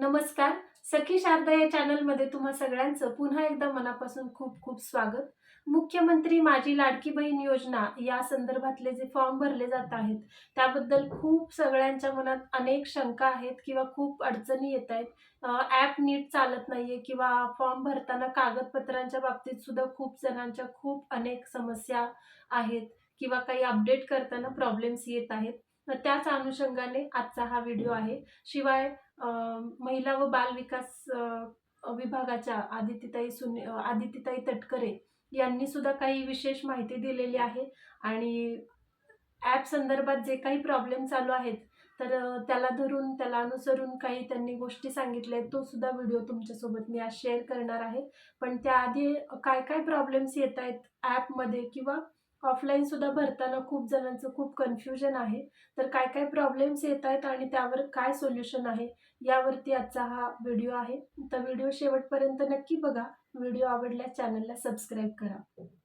नमस्कार. सखी शारदा या चॅनलमध्ये तुम्हा सगळ्यांचं पुन्हा एकदा मनापासून खूप खूप स्वागत. मुख्यमंत्री माझी लाडकी बहीण योजना या संदर्भातले जे फॉर्म भरले जात आहेत त्याबद्दल खूप सगळ्यांच्या मनात अनेक शंका आहेत किंवा खूप अडचणी येत आहेत. ॲप नीट चालत नाहीये किंवा फॉर्म भरताना कागदपत्रांच्या बाबतीत सुद्धा खूप जणांच्या खूप अनेक समस्या आहेत किंवा काही अपडेट करताना प्रॉब्लेम्स येत आहेत. त्याच अनुषंगाने आजचा हा व्हिडिओ आहे. शिवाय महिला व बाल विकास विभागाच्या आदित्यताई सुने आदित्यताई तटकरे यांनी सुद्धा काही विशेष माहिती दिलेली आहे. आणि ॲप संदर्भात जे काही प्रॉब्लेम चालू आहेत तर त्याला धरून त्याला अनुसरून काही त्यांनी गोष्टी सांगितल्या आहेत तो सुद्धा व्हिडिओ तुमच्यासोबत मी आज शेअर करणार आहे. पण त्याआधी काय काय प्रॉब्लेम्स येत आहेत ॲपमध्ये किंवा ऑफलाईन सुद्धा भरताना खूप जणांचं खूप कन्फ्युजन आहे. तर काय काय प्रॉब्लेम्स येत आहेत आणि त्यावर काय सोल्युशन आहे यावरती आजचा हा व्हिडिओ आहे. तर व्हिडिओ शेवटपर्यंत नक्की बघा. व्हिडिओ आवडल्यास चॅनलला सबस्क्राईब करा.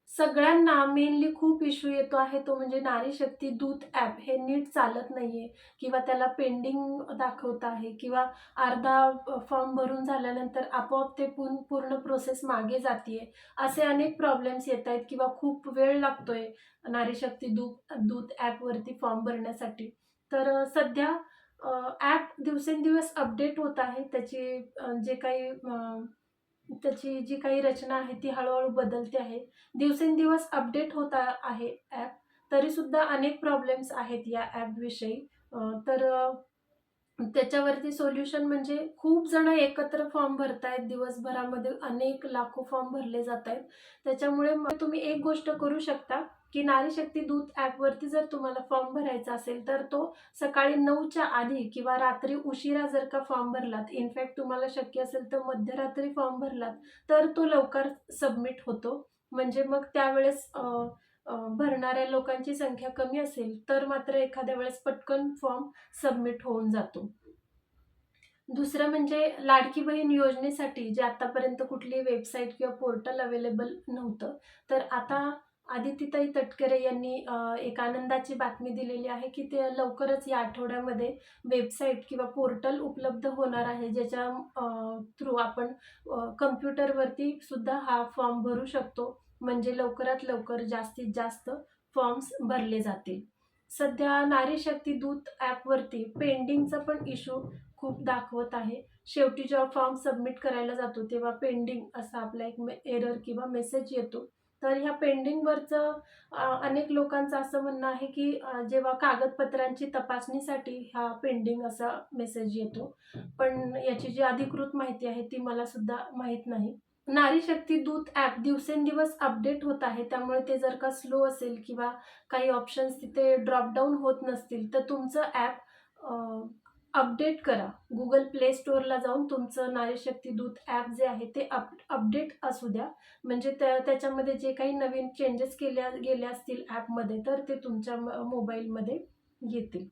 सगळ्यांना मेनली खूप इश्यू येतो आहे तो म्हणजे नारी शक्ती दूत ॲप हे नीट चालत नाही आहे किंवा त्याला पेंडिंग दाखवत आहे. किंवा अर्धा फॉर्म भरून झाल्यानंतर आपोआप ते पूर्ण पूर्ण प्रोसेस मागे जाते असे अनेक प्रॉब्लेम्स येत आहेत किंवा खूप वेळ लागतोय नारी शक्ती दूत दूत ॲपवरती फॉर्म भरण्यासाठी. तर सध्या ॲप दिवसेंदिवस अपडेट होत आहे. त्याची जे काही त्याची जी काही रचना आहे ती हळूहळू बदलते आहे. दिवसेंदिवस अपडेट होत आहे ॲप तरीसुद्धा अनेक प्रॉब्लेम्स आहेत या ॲपविषयी तर त्याच्यावरती सोल्युशन म्हणजे खूप जण एकत्र फॉर्म भरतायत. दिवसभरामध्ये अनेक लाखो फॉर्म भरले जात आहेत त्याच्यामुळे मग तुम्ही एक गोष्ट करू शकता. की नारी शक्ती दूत ॲपवरती जर तुम्हाला फॉर्म भरायचा असेल तर तो सकाळी नऊच्या आधी किंवा रात्री उशिरा जर का फॉर्म भरलात इनफॅक्ट तुम्हाला शक्य असेल तर मध्यरात्री फॉर्म भरलात तर तो लवकर सबमिट होतो. म्हणजे मग त्यावेळेस भरणाऱ्या लोकांची संख्या कमी असेल तर मात्र एखाद्या वेळेस पटकन फॉर्म सबमिट होऊन जातो. दुसरं म्हणजे लाडकी बहीण योजनेसाठी जे आतापर्यंत कुठली वेबसाईट किंवा पोर्टल अवेलेबल नव्हतं तर आता आदितीताई तटकरे यांनी एक आनंदाची बातमी दिलेली आहे की ते लवकरच या आठवड्यामध्ये वेबसाईट किंवा पोर्टल उपलब्ध होणार आहे ज्याच्या थ्रू आपण कम्प्युटरवरती सुद्धा हा फॉर्म भरू शकतो. म्हणजे लवकरात लवकर जास्तीत जास्त फॉर्म्स भरले जातील. सध्या नारी शक्ती दूत ॲपवरती पेंडिंगचा पण इश्यू खूप दाखवत आहे. शेवटी जेव्हा फॉर्म सबमिट करायला जातो तेव्हा पेंडिंग असा आपला एक एरर किंवा मेसेज येतो. तर ह्या पेंडिंगवरचं अनेक लोकांचं असं म्हणणं आहे की जेव्हा कागदपत्रांची तपासणीसाठी हा पेंडिंग असा मेसेज येतो. पण याची जी अधिकृत माहिती आहे ती मला सुद्धा माहीत नाही. नारी शक्ती दूत ॲप दिवसेंदिवस अपडेट होत आहे. त्यामुळे ते जर का स्लो असेल किंवा काही ऑप्शन्स तिथे ड्रॉपडाऊन होत नसतील तर तुमचं ॲप अपडेट करा. गुगल प्ले स्टोअरला जाऊन तुमचं नारीशक्ती दूत ॲप जे आहे ते अप अपडेट असू द्या. म्हणजे त्या त्याच्यामध्ये जे काही नवीन चेंजेस केल्या गेले असतील ॲपमध्ये तर ते तुमच्या मोबाईलमध्ये येतील.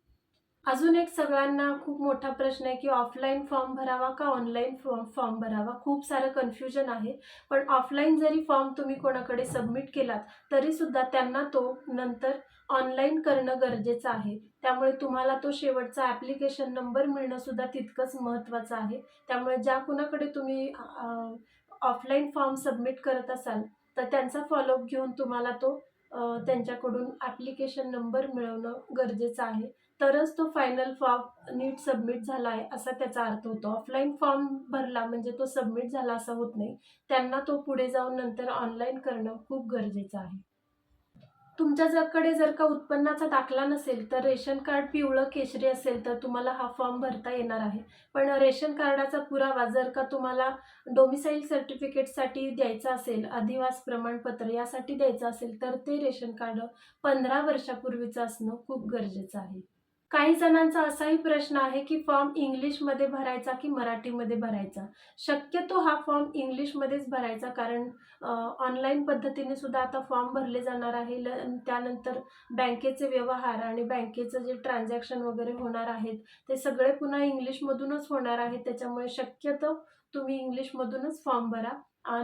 अजून एक सगळ्यांना खूप मोठा प्रश्न आहे की ऑफलाईन फॉर्म भरावा का ऑनलाईन फॉर्म फॉर्म भरावा? खूप सारं कन्फ्युजन आहे. पण ऑफलाईन जरी फॉर्म तुम्ही कोणाकडे सबमिट केलात तरीसुद्धा त्यांना तो नंतर ऑनलाईन करणं गरजेचं आहे. त्यामुळे तुम्हाला तो शेवटचा ॲप्लिकेशन नंबर मिळणं सुद्धा तितकंच महत्त्वाचं आहे. त्यामुळे ज्या कुणाकडे तुम्ही ऑफलाईन फॉर्म सबमिट करत असाल तर त्यांचा फॉलोअप घेऊन तुम्हाला तो त्यांच्याकडून ॲप्लिकेशन नंबर मिळवणं गरजेचं आहे. तरच तो फायनल फॉर्म नीट सबमिट झाला आहे असा त्याचा अर्थ होतो. ऑफलाईन फॉर्म भरला म्हणजे तो सबमिट झाला असा होत नाही. त्यांना तो पुढे जाऊन नंतर ऑनलाईन करणं खूप गरजेचं आहे. तुमच्याकडे जर का उत्पन्नाचा दाखला नसेल तर रेशन कार्ड पिवळं केशरी असेल तर तुम्हाला हा फॉर्म भरता येणार आहे. पण रेशन कार्डाचा पुरावा जर का तुम्हाला डोमिसाईल सर्टिफिकेटसाठी द्यायचा असेल अधिवास प्रमाणपत्र यासाठी द्यायचं असेल तर ते रेशन कार्ड पंधरा वर्षापूर्वीचं असणं खूप गरजेचं आहे. काही जणांचा असाही प्रश्न आहे की फॉर्म इंग्लिशमध्ये भरायचा की मराठीमध्ये भरायचा? शक्यतो हा फॉर्म इंग्लिशमध्येच भरायचा कारण ऑनलाईन पद्धतीने सुद्धा आता फॉर्म भरले जाणार आहे. ल त्यानंतर बँकेचे व्यवहार आणि बँकेचं जे ट्रान्झॅक्शन वगैरे होणार आहेत ते सगळे पुन्हा इंग्लिशमधूनच होणार आहेत. त्याच्यामुळे शक्यतो तुम्ही इंग्लिशमधूनच फॉर्म भरा.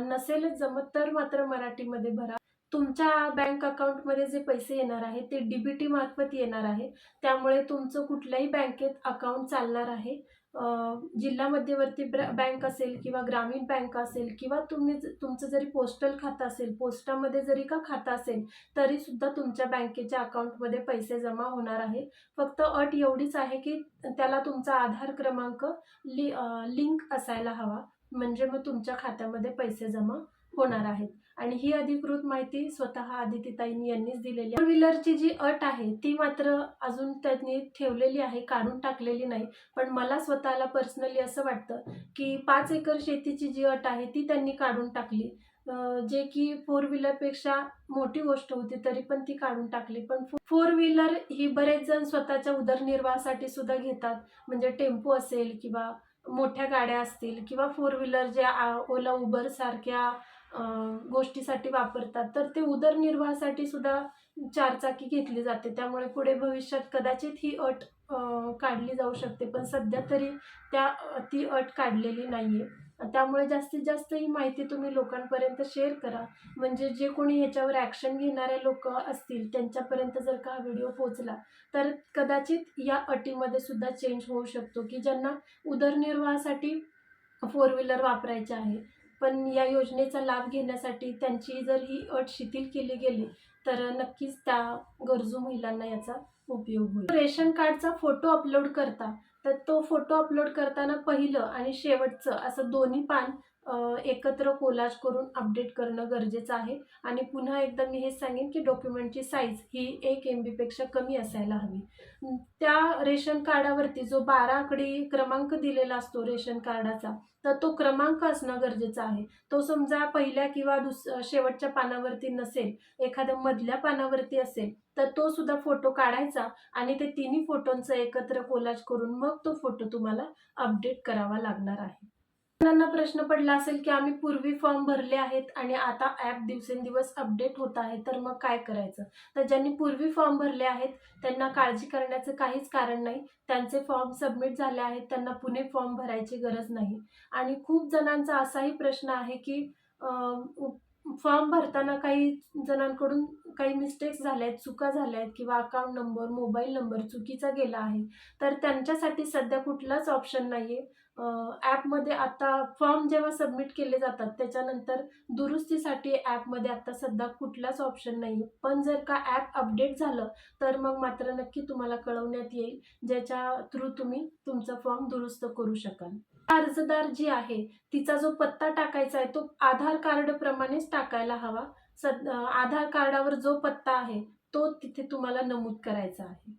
नसेलच जमत तर मात्र मराठीमध्ये भरा. तुमच्या बँक अकाउंटमध्ये जे पैसे येणार आहे ते डी बी टी मार्फत येणार आहे. त्यामुळे तुमचं कुठल्याही बँकेत अकाउंट चालणार आहे. जिल्हा मध्यवर्ती ब्र- बँक असेल किंवा ग्रामीण बँक असेल किंवा तुम्ही ज- तुमचं जरी पोस्टल खातं असेल पोस्टामध्ये जरी का खातं असेल तरी सुद्धा तुमच्या बँकेच्या अकाउंटमध्ये पैसे जमा होणार आहे. फक्त अट एवढीच आहे की त्याला तुमचा आधार क्रमांक लि लिंक असायला हवा. म्हणजे मग तुमच्या खात्यामध्ये पैसे जमा होणार आहेत. आणि ही अधिकृत माहिती स्वतः आदितीताईंनी यांनीच दिलेली फोर व्हीलरची जी अट आहे ती मात्र अजून त्यांनी ठेवलेली आहे काढून टाकलेली नाही. पण मला स्वतःला पर्सनली असं वाटतं की पाच एकर शेतीची जी अट आहे ती त्यांनी काढून टाकली. जे की फोर व्हीलरपेक्षा मोठी गोष्ट होती तरी पण ती काढून टाकली. पण फोर व्हीलर ही बरेच जण स्वतःच्या उदरनिर्वाहासाठी सुद्धा घेतात. म्हणजे टेम्पो असेल किंवा मोठ्या गाड्या असतील किंवा फोर व्हीलर ज्या ओला उबर सारख्या गोष्टीसाठी वापरतात. तर ते उदरनिर्वाहासाठी सुद्धा चारचाकी घेतली जाते. त्यामुळे पुढे भविष्यात कदाचित ही अट काढली जाऊ शकते. पण सध्या तरी त्या ती अट काढलेली नाही आहे त्यामुळे जास्तीत जास्त ही माहिती तुम्ही लोकांपर्यंत शेअर करा. म्हणजे जे कोणी ह्याच्यावर ॲक्शन घेणारे लोक असतील त्यांच्यापर्यंत जर का हा व्हिडिओ पोचला तर कदाचित या अटीमध्ये सुद्धा चेंज होऊ शकतो. की ज्यांना उदरनिर्वाहासाठी फोर व्हीलर वापरायचे आहे पण या योजनेचा लाभ घेण्यासाठी त्यांची जर ही अट शिथिल केली गेली तर नक्कीच त्या गरजू महिलांना याचा उपयोग होईल. रेशन कार्डचा फोटो अपलोड करता तर तो फोटो अपलोड करताना पहिलं आणि शेवटचं असं दोन्ही पान एकत्र कोलाज करून अपडेट करणं गरजेचं आहे. आणि पुन्हा एकदा मी हे सांगेन की डॉक्युमेंटची साईज ही एक एम बीपेक्षा कमी असायला हवी. त्या रेशन कार्डावरती जो बारा आकडी क्रमांक दिलेला असतो रेशन कार्डाचा तर तो क्रमांक असणं गरजेचं आहे. तो समजा पहिल्या किंवा दुस शेवटच्या पानावरती नसेल एखाद्या मधल्या पानावरती असेल तर तो सुद्धा फोटो काढायचा आणि ते तिन्ही फोटोंचं एकत्र कोलाज करून मग तो फोटो तुम्हाला अपडेट करावा लागणार आहे. त्यांना प्रश्न पडला असेल की आम्ही पूर्वी फॉर्म भरले आहेत आणि आता ॲप दिवसेंदिवस अपडेट होत आहे तर मग काय करायचं? तर ज्यांनी पूर्वी फॉर्म भरले आहेत त्यांना काळजी करण्याचं काहीच कारण नाही. त्यांचे फॉर्म सबमिट झाले आहेत त्यांना पुणे फॉर्म भरायची गरज नाही. आणि खूप जणांचा असाही प्रश्न आहे की फॉर्म भरताना काही जणांकडून काही मिस्टेक्स झाल्या आहेत चुका झाल्या आहेत किंवा अकाउंट नंबर मोबाईल नंबर चुकीचा गेला आहे तर त्यांच्यासाठी सध्या कुठलाच ऑप्शन नाही आहे ॲपमध्ये आता फॉर्म जेव्हा सबमिट केले जातात त्याच्यानंतर दुरुस्तीसाठी ॲपमध्ये आता सध्या कुठलाच ऑप्शन नाही आहे पण जर का ॲप अपडेट झालं तर मग मात्र नक्की तुम्हाला कळवण्यात येईल ज्याच्या थ्रू तुम्ही तुमचा फॉर्म दुरुस्त करू शकाल. अर्जदार जी आहे तिचा जो पत्ता टाकायचा आहे तो आधार कार्ड प्रमाणेच टाकायला हवा. सद आधार कार्डावर जो पत्ता आहे तो तिथे तुम्हाला नमूद करायचा आहे.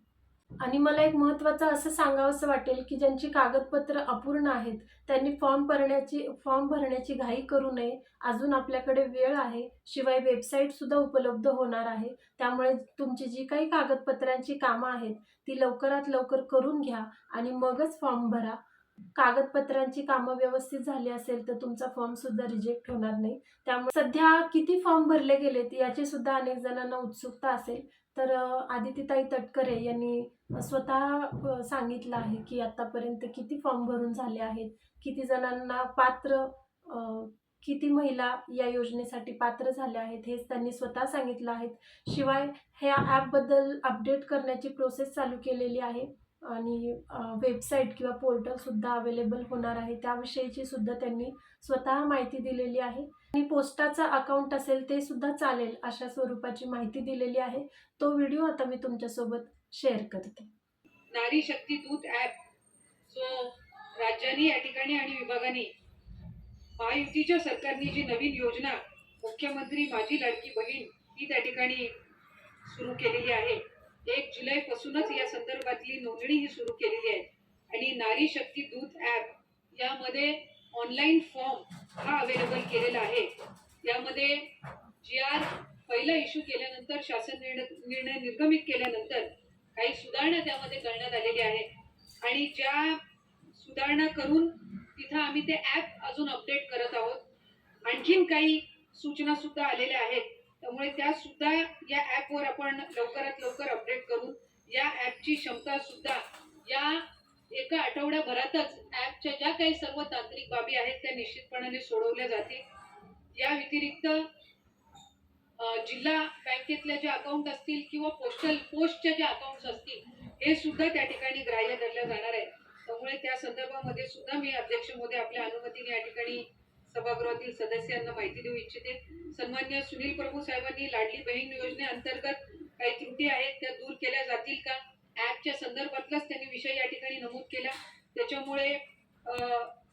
आणि मला एक महत्त्वाचं असं सांगावंसं वाटेल की ज्यांची कागदपत्र अपूर्ण आहेत त्यांनी फॉर्म भरण्याची फॉर्म भरण्याची घाई करू नये. अजून आपल्याकडे वेळ आहे शिवाय वेबसाईटसुद्धा उपलब्ध होणार आहे. त्यामुळे तुमची जी काही कागदपत्रांची कामं आहेत ती लवकरात लवकर करून घ्या आणि मगच फॉर्म भरा. कागदपत्रांची कामं व्यवस्थित झाली असेल तर तुमचा फॉर्म सुद्धा रिजेक्ट होणार नाही. त्यामुळे सध्या किती फॉर्म भरले गेलेत याची सुद्धा अनेक जणांना उत्सुकता असेल. तर आदित्यताई आदितीताई तटकरे यांनी स्वतः सांगितलं आहे की आतापर्यंत किती फॉर्म भरून झाले आहेत. किती जणांना पात्र किती महिला या योजनेसाठी पात्र झाल्या आहेत हेच त्यांनी स्वतः सांगितलं आहे. शिवाय ह्या ॲपबद्दल अपडेट करण्याची प्रोसेस चालू केलेली आहे. आणि वेबसाईट किंवा पोर्टलसुद्धा अवेलेबल होणार आहे. त्याविषयीची सुद्धा त्यांनी स्वतः माहिती दिलेली आहे. आणि पोस्टाचं अकाउंट असेल ते सुद्धा चालेल अशा स्वरूपाची माहिती दिलेली आहे. तो व्हिडिओ आता मी तुमच्यासोबत शेअर करते. नारी शक्ती दूत ॲप सो राज्यांनी या ठिकाणी आणि विभागाने महायुतीच्या सरकारने जी नवीन योजना मुख्यमंत्री माझी लाडकी बहीण ही त्या ठिकाणी सुरू केलेली आहे. एक जुलैपासूनच या संदर्भातली नोंदणी ही सुरू केलेली आहे. आणि नारी शक्ती दूत ॲप यामध्ये ऑनलाईन फॉर्म हा अवेलेबल केलेला आहे. यामध्ये जी आर पहिला इश्यू केल्यानंतर शासन निर्णय निर्णय निर्गमित केल्यानंतर काही सुधारणा त्यामध्ये करण्यात आलेली आहे आणि ज्या सुधारणा करून तिथं आम्ही ते ॲप अजून अपडेट करत आहोत. आणखीन काही सूचना सुद्धा आलेल्या आहेत. त्यामुळे त्या सुद्धा या ॲपवर आपण लवकरात लवकर अपडेट करून या ॲपची क्षमता सुद्धा या एका आठवड्याभरातच ॲपच्या ज्या काही सर्व तांत्रिक बाबी आहेत त्या निश्चितपणाने सोडवल्या जातील. या व्यतिरिक्त जिल्हा बँकेतल्या जे अकाउंट असतील किंवा पोस्टल पोस्टच्या जे अकाउंट्स असतील हे सुद्धा त्या ठिकाणी ग्राह्य धरल्या जाणार आहे त्यामुळे त्या संदर्भामध्ये सुद्धा मी अध्यक्ष मोदी आपल्या अनुमतीने या ठिकाणी सभागृहातील सदस्यांना माहिती देऊ इच्छिते. सन्मान्य सुनील प्रभू साहेबांनी लाडली बहीण योजनेअंतर्गत काही त्रुटी आहेत त्या दूर केल्या जातील का? ऍपच्या संदर्भातलाच त्यांनी विषय या ठिकाणी नमूद केला. त्याच्यामुळे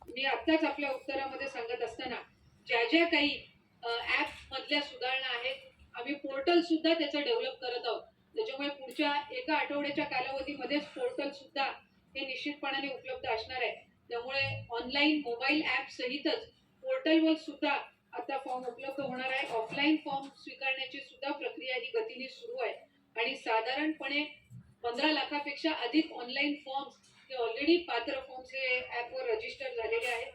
मी आत्ताच आपल्या उत्तरामध्ये सांगत असताना ज्या ज्या काही ऍप मधल्या सुधारणा आहेत आम्ही पोर्टल सुद्धा त्याचं डेव्हलप करत आहोत. त्याच्यामुळे पुढच्या एका आठवड्याच्या कालावधीमध्येच पोर्टल सुद्धा हे निश्चितपणाने उपलब्ध असणार आहे. त्यामुळे ऑनलाईन मोबाईल ऍप सहितच पोर्टलवर सुद्धा आता फॉर्म उपलब्ध होणार आहे. ऑफलाईन फॉर्म स्वीकारण्याची सुद्धा प्रक्रिया ही गतीने सुरू आहे. आणि साधारणपणे पंधरा लाखापेक्षा अधिक ऑनलाईन फॉर्म्स हे ऑलरेडी पात्र फॉर्म्स हे ॲपवर रजिस्टर झालेले आहेत.